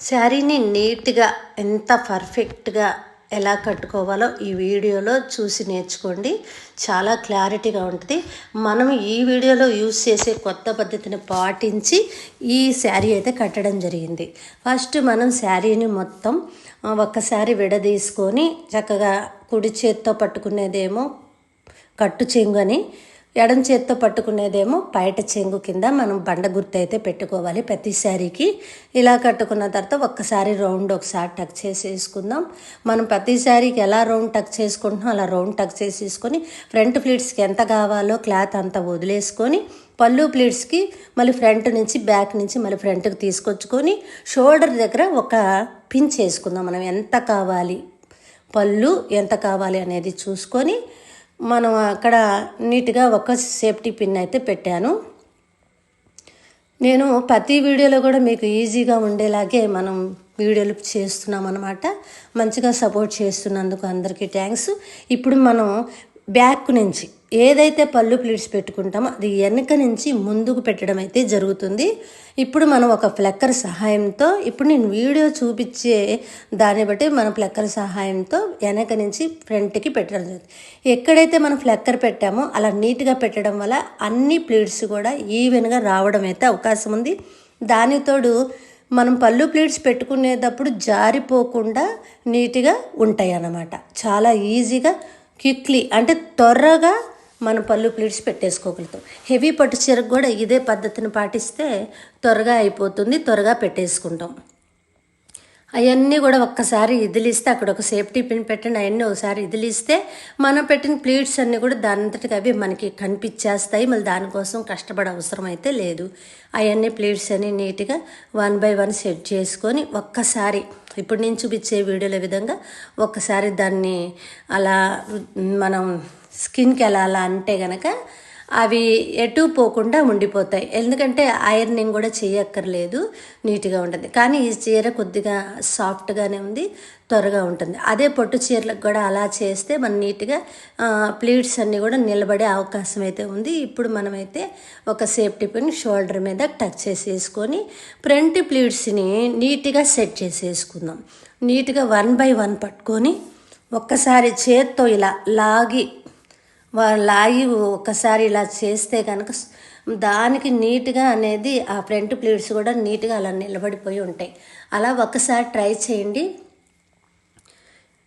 శారీని నీట్గా ఎంత పర్ఫెక్ట్గా ఎలా కట్టుకోవాలో ఈ వీడియోలో చూసి నేర్చుకోండి. చాలా క్లారిటీగా ఉంటుంది. మనం ఈ వీడియోలో యూస్ చేసే కొత్త పద్ధతిని పాటించి ఈ శారీ అయితే కట్టడం జరిగింది. ఫస్ట్ మనం శారీని మొత్తం ఒక్కసారి విడదీసుకొని చక్కగా కుడి చేత్తో పట్టుకునేదేమో కట్టు చెంగని ఎడం చేత్తో పట్టుకునేదేమో బయట చెంగు కింద మనం బండ గుర్తు అయితే పెట్టుకోవాలి ప్రతి శారీకి. ఇలా కట్టుకున్న తర్వాత ఒక్కసారి రౌండ్ ఒకసారి టక్ చేసి వేసుకుందాం మనం ప్రతి శారీకి ఎలా రౌండ్ టక్ చేసుకుంటున్నాం అలా రౌండ్ టక్ చేసేసుకొని ఫ్రంట్ ప్లీట్స్కి ఎంత కావాలో క్లాత్ అంతా వదిలేసుకొని పళ్ళు ప్లీట్స్కి మళ్ళీ ఫ్రంట్ నుంచి బ్యాక్ నుంచి మళ్ళీ ఫ్రంట్కి తీసుకొచ్చుకొని షోల్డర్ దగ్గర ఒక పించ్ వేసుకుందాం మనం ఎంత కావాలి పళ్ళు ఎంత కావాలి అనేది చూసుకొని మనం అక్కడ నీట్గా ఒక సేఫ్టీ పిన్ అయితే పెట్టాను. నేను ప్రతి వీడియోలో కూడా మీకు ఈజీగా ఉండేలాగే మనం వీడియోలు చేస్తున్నాం అనమాట మంచిగా సపోర్ట్ చేస్తున్నందుకు అందరికీ థ్యాంక్స్. ఇప్పుడు మనం బ్యాక్ నుంచి ఏదైతే పళ్ళు ప్లీట్స్ పెట్టుకుంటామో అది వెనక నుంచి ముందుకు పెట్టడం అయితే జరుగుతుంది. ఇప్పుడు మనం ఒక ఫ్లెక్కర్ సహాయంతో ఇప్పుడు నేను వీడియో చూపించే దాన్ని బట్టి మనం ఫ్లెక్కర్ సహాయంతో వెనక నుంచి ఫ్రంట్కి పెట్టడం జరుగుతుంది. ఎక్కడైతే మనం ఫ్లెక్కర్ పెట్టామో అలా నీట్గా పెట్టడం వల్ల అన్ని ప్లీట్స్ కూడా ఈవెన్గా రావడం అయితే అవకాశం ఉంది. దానితోడు మనం పళ్ళు ప్లీట్స్ పెట్టుకునేటప్పుడు జారిపోకుండా నీట్గా ఉంటాయి అన్నమాట చాలా ఈజీగా క్విక్లీ అంటే త్వరగా మనం పళ్ళు ప్లీట్స్ పెట్టేసుకోగలుగుతాం హెవీ పట్టు చీరకు కూడా ఇదే పద్ధతిని పాటిస్తే త్వరగా అయిపోతుంది త్వరగా పెట్టేసుకుంటాం. అవన్నీ కూడా ఒక్కసారి ఇదిలిస్తే అక్కడ ఒక సేఫ్టీ పిన్ పెట్టండి అవన్నీ ఒకసారి ఇదిలిస్తే మనం పెట్టిన ప్లీట్స్ అన్నీ కూడా దానంతటికి అవి మనకి కనిపించేస్తాయి. మళ్ళీ దానికోసం కష్టపడే అవసరం అయితే లేదు. అవన్నీ ప్లీట్స్ అన్నీ నీట్గా వన్ బై వన్ సెట్ చేసుకొని ఒక్కసారి ఇప్పుడు నేను చూపించే వీడియోల విధంగా ఒక్కసారి దాన్ని అలా మనం స్కిన్కి ఎలా అలా అంటే కనుక అవి ఎటు పోకుండా ఉండిపోతాయి. ఎందుకంటే ఐరనింగ్ కూడా చేయక్కర్లేదు నీట్గా ఉంటుంది. కానీ ఈ చీర కొద్దిగా సాఫ్ట్గానే ఉంది త్వరగా ఉంటుంది. అదే పొట్టు చీరలకు కూడా అలా చేస్తే మనం నీట్గా ప్లీట్స్ అన్నీ కూడా నిలబడే అవకాశం అయితే ఉంది. ఇప్పుడు మనమైతే ఒక సేఫ్టీ పిన్ షోల్డర్ మీద టచ్ చేసేసుకొని ఫ్రంట్ ప్లీట్స్ని నీట్గా సెట్ చేసేసుకుందాం. నీట్గా వన్ బై వన్ పట్టుకొని ఒక్కసారి చేత్తో ఇలా లాగి వాళ్ళు లాగి ఒకసారి ఇలా చేస్తే కనుక దానికి నీట్గా అనేది ఆ ఫ్రంట్ ప్లేట్స్ కూడా నీట్గా అలా నిలబడిపోయి ఉంటాయి. అలా ఒకసారి ట్రై చేయండి.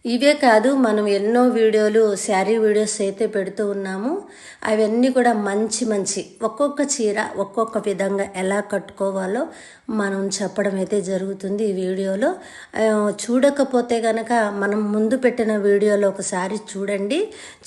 ఇవే కాదు మనం ఎన్నో వీడియోలు శారీ వీడియోస్ అయితే పెడుతూ ఉన్నాము. అవన్నీ కూడా మంచి మంచి ఒక్కొక్క చీర ఒక్కొక్క విధంగా ఎలా కట్టుకోవాలో మనం చెప్పడం అయితే జరుగుతుంది ఈ వీడియోలో. చూడకపోతే కనుక మనం ముందు పెట్టిన వీడియోలో ఒకసారి చూడండి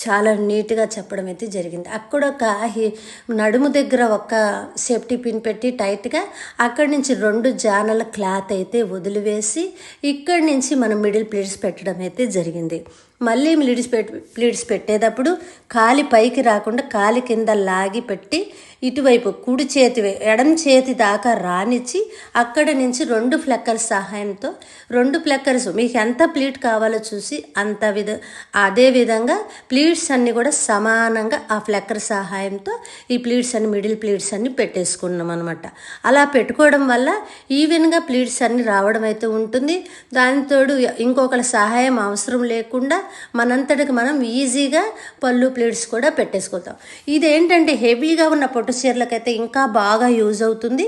చాలా నీట్గా చెప్పడం అయితే జరిగింది. అక్కడ ఒక హి- నడుము దగ్గర ఒక సేఫ్టీ పిన్ పెట్టి టైట్గా అక్కడి నుంచి రెండు జానల క్లాత్ అయితే వదిలివేసి ఇక్కడి నుంచి మనం మిడిల్ ప్లేట్స్ పెట్టడం అయితే జరిగింది. మళ్ళీ ప్లీడ్స్ పెట్ ప్లీట్స్ పెట్టేటప్పుడు కాలి పైకి రాకుండా కాలి కింద లాగి పెట్టి ఇటువైపు కుడి చేతి ఎడం చేతి దాకా రానిచ్చి అక్కడ నుంచి రెండు ఫ్లెక్కర్స్ సహాయంతో రెండు ఫ్లెక్కర్స్ మీకు ఎంత ప్లీట్ కావాలో చూసి అంత విధ అదే విధంగా ప్లీట్స్ అన్నీ కూడా సమానంగా ఆ ఫ్లెక్కర్ సహాయంతో ఈ ప్లీట్స్ అన్ని మిడిల్ ప్లీట్స్ అన్ని పెట్టేసుకున్నాం అనమాట అలా పెట్టుకోవడం వల్ల ఈవెన్గా ప్లీట్స్ అన్ని రావడం అయితే ఉంటుంది. దానితోడు ఇంకొకరి సహాయం అవసరం లేకుండా మనంతటికి మనం ఈజీగా పళ్ళు ప్లేట్స్ కూడా పెట్టేసుకుంటాం. ఇదేంటంటే హెవీగా ఉన్న పొట్టు చీరలకైతే ఇంకా బాగా యూజ్ అవుతుంది.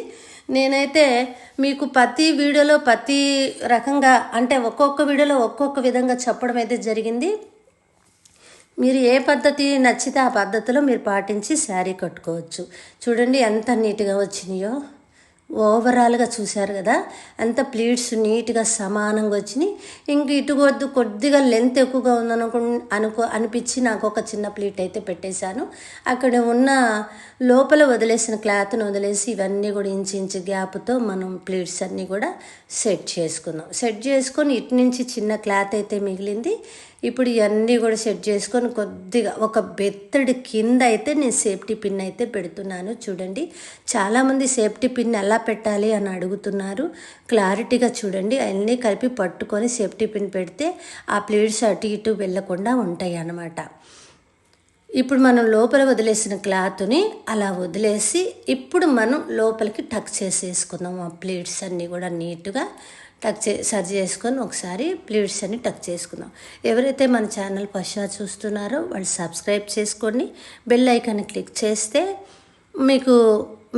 నేనైతే మీకు ప్రతి వీడియోలో ప్రతి రకంగా అంటే ఒక్కొక్క వీడియోలో ఒక్కొక్క విధంగా చెప్పడం అయితే జరిగింది. మీరు ఏ పద్ధతి నచ్చితే ఆ పద్ధతిలో మీరు పాటించి శారీ కట్టుకోవచ్చు. చూడండి ఎంత నీట్గా వచ్చినాయో. ఓవరాల్గా చూశారు కదా అంత ప్లీట్స్ నీట్గా సమానంగా వచ్చినాయి. ఇంక ఇటు కొద్ది కొద్దిగా లెంత్ ఎక్కువగా ఉందనుకు అనుకో అనిపించి నాకు ఒక చిన్న ప్లీట్ అయితే పెట్టేశాను. అక్కడ ఉన్న లోపల వదిలేసిన క్లాత్ను వదిలేసి ఇవన్నీ కూడా ఇంచు ఇంచు గ్యాప్తో మనం ప్లీట్స్ అన్నీ కూడా సెట్ చేసుకుందాం. సెట్ చేసుకొని ఇటు నుంచి చిన్న క్లాత్ అయితే మిగిలింది. ఇప్పుడు ఇవన్నీ కూడా సెట్ చేసుకొని కొద్దిగా ఒక బెత్తడి కింద అయితే నేను సేఫ్టీ పిన్ అయితే పెడుతున్నాను. చూడండి చాలామంది సేఫ్టీ పిన్ ఎలా పెట్టాలి అని అడుగుతున్నారు. క్లారిటీగా చూడండి. అన్నీ కలిపి పట్టుకొని సేఫ్టీ పిన్ పెడితే ఆ ప్లేట్స్ అటు ఇటు వెళ్ళకుండా ఉంటాయి అన్నమాట. ఇప్పుడు మనం లోపల వదిలేసిన క్లాత్ని అలా వదిలేసి ఇప్పుడు మనం లోపలికి టక్ చేసేసుకుందాం. ఆ ప్లేట్స్ అన్నీ కూడా నీట్గా టక్ చే సరి చేసుకొని ఒకసారి ప్లేట్స్ అన్ని టక్ చేసుకుందాం. ఎవరైతే మన ఛానల్ ఫస్ట్ చూస్తున్నారో వాళ్ళు సబ్స్క్రైబ్ చేసుకోండి. బెల్ ఐకాన్ని క్లిక్ చేస్తే మీకు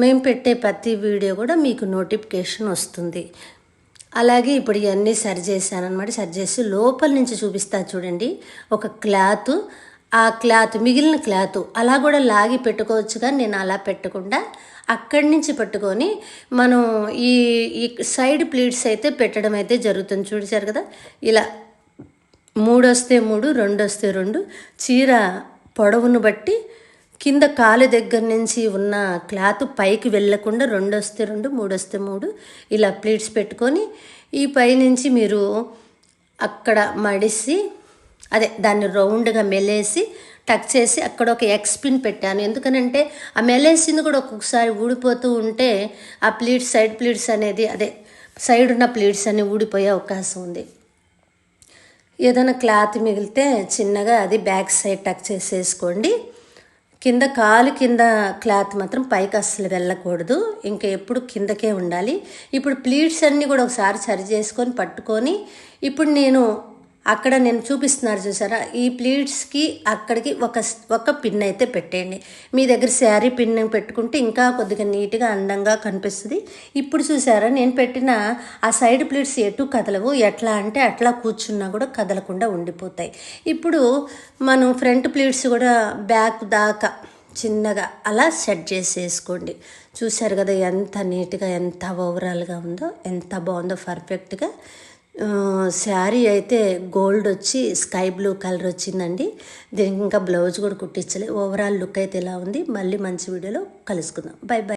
మేము పెట్టే ప్రతి వీడియో కూడా మీకు నోటిఫికేషన్ వస్తుంది. అలాగే ఇప్పుడు ఇవన్నీ సరి చేశాను అనమాట సరి చేసి లోపల నుంచి చూపిస్తా చూడండి. ఒక క్లాత్. ఆ క్లాత్ మిగిలిన క్లాత్ అలా కూడా లాగి పెట్టుకోవచ్చు కానీ నేను అలా పెట్టకుండా అక్కడి నుంచి పట్టుకొని మనం ఈ ఈ సైడ్ ప్లీట్స్ అయితే పెట్టడం అయితే జరుగుతుంది. చూసారు కదా? ఇలా మూడు వస్తే మూడు రెండు వస్తే రెండు చీర పొడవును బట్టి కింద కాలు దగ్గర నుంచి ఉన్న క్లాత్ పైకి వెళ్ళకుండా రెండు వస్తే రెండు మూడు వస్తే మూడు ఇలా ప్లేట్స్ పెట్టుకొని ఈ పైనుంచి మీరు అక్కడ మడిసి అదే దాన్ని రౌండ్గా మెలేసి టక్ చేసి అక్కడ ఒక ఎక్స్ పిన్ పెట్టాను. ఎందుకనంటే ఆ మెలేసింది కూడా ఒక్కొక్కసారి ఊడిపోతూ ఉంటే ఆ ప్లీట్స్ సైడ్ ప్లీట్స్ అనేది అదే సైడ్ ఉన్న ప్లీట్స్ అన్ని ఊడిపోయే అవకాశం ఉంది. ఏదైనా క్లాత్ మిగిలితే చిన్నగా అది బ్యాక్ సైడ్ టక్ చేసేసుకోండి. కింద కాలు కింద క్లాత్ మాత్రం పైకి అస్సలు వెళ్ళకూడదు. ఇంకా ఎప్పుడు కిందకే ఉండాలి. ఇప్పుడు ప్లీట్స్ అన్నీ కూడా ఒకసారి సరి చేసుకొని పట్టుకొని ఇప్పుడు నేను అక్కడ నేను చూపిస్తున్నారు చూసారా? ఈ ప్లీట్స్కి అక్కడికి ఒక ఒక పిన్ అయితే పెట్టేయండి. మీ దగ్గర శారీ పిన్ పెట్టుకుంటే ఇంకా కొద్దిగా నీట్గా అందంగా కనిపిస్తుంది. ఇప్పుడు చూసారా? నేను పెట్టిన ఆ సైడ్ ప్లీట్స్ ఎటు కదలవు ఎట్లా అంటే అట్లా కూర్చున్నా కూడా కదలకుండా ఉండిపోతాయి. ఇప్పుడు మనం ఫ్రంట్ ప్లీట్స్ కూడా బ్యాక్ దాకా చిన్నగా అలా సెట్ చేసేసుకోండి. చూశారు కదా ఎంత నీట్గా ఎంత ఓవరాల్గా ఉందో ఎంత బాగుందో పర్ఫెక్ట్గా శారీ అయితే గోల్డ్ వచ్చి స్కై బ్లూ కలర్ వచ్చిందండి. దీనికి ఇంకా బ్లౌజ్ కూడా కుట్టించలేదు ఓవరాల్ లుక్ అయితే ఇలా ఉంది. మళ్ళీ మంచి వీడియోలో కలుసుకుందాం. By by